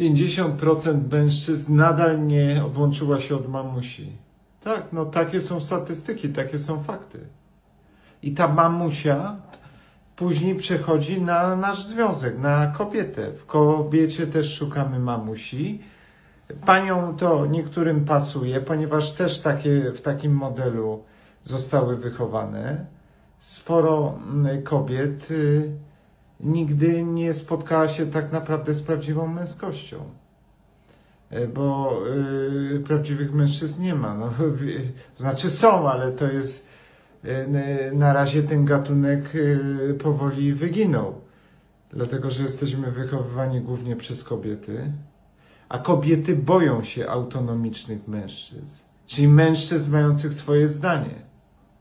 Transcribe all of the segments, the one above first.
50% mężczyzn nadal nie odłączyła się od mamusi. Tak, no takie są statystyki, takie są fakty. I ta mamusia później przechodzi na nasz związek, na kobietę. W kobiecie też szukamy mamusi. Panią to niektórym pasuje, ponieważ też takie, w takim modelu zostały wychowane. Sporo mm, kobiet y, nigdy nie spotkała się tak naprawdę z prawdziwą męskością. E, Bo y, prawdziwych mężczyzn nie ma. No, znaczy są, ale to jest n- na razie ten gatunek powoli wyginął. Dlatego, że jesteśmy wychowywani głównie przez kobiety, a kobiety boją się autonomicznych mężczyzn, czyli mężczyzn mających swoje zdanie,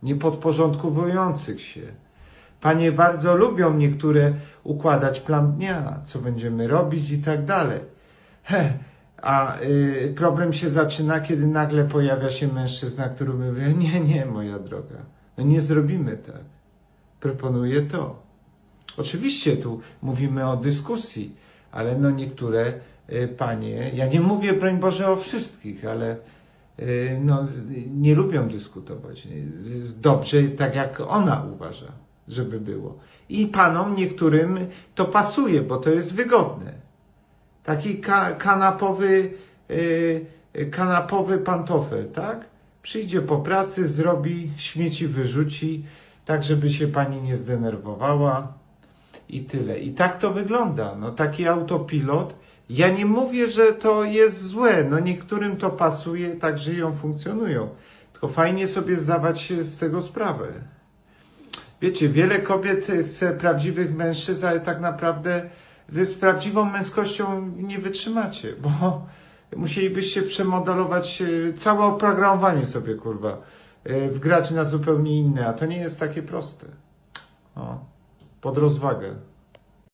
niepodporządkowujących się. Panie bardzo lubią niektóre układać plan dnia, co będziemy robić i tak dalej. Heh, a y, problem się zaczyna, kiedy nagle pojawia się mężczyzna, który mówi, nie, nie, moja droga, no nie zrobimy tak. Proponuję to. Oczywiście tu mówimy o dyskusji, ale no niektóre y, panie, ja nie mówię, broń Boże, o wszystkich, ale y, no, nie lubią dyskutować. Jest Dobrze, tak jak ona uważa, żeby było. I panom niektórym to pasuje, bo to jest wygodne. Taki ka kanapowy, y, y, kanapowy pantofel, tak? Przyjdzie po pracy, zrobi, śmieci wyrzuci, tak żeby się pani nie zdenerwowała i tyle. I tak to wygląda. No taki autopilot. Ja nie mówię, że to jest złe. No niektórym to pasuje, tak żyją, funkcjonują. Tylko fajnie sobie zdawać z tego sprawę. Wiecie, wiele kobiet chce prawdziwych mężczyzn, ale tak naprawdę wy z prawdziwą męskością nie wytrzymacie, bo musielibyście przemodelować e, całe oprogramowanie sobie, kurwa, e, wgrać na zupełnie inne, a to nie jest takie proste. O, pod rozwagę.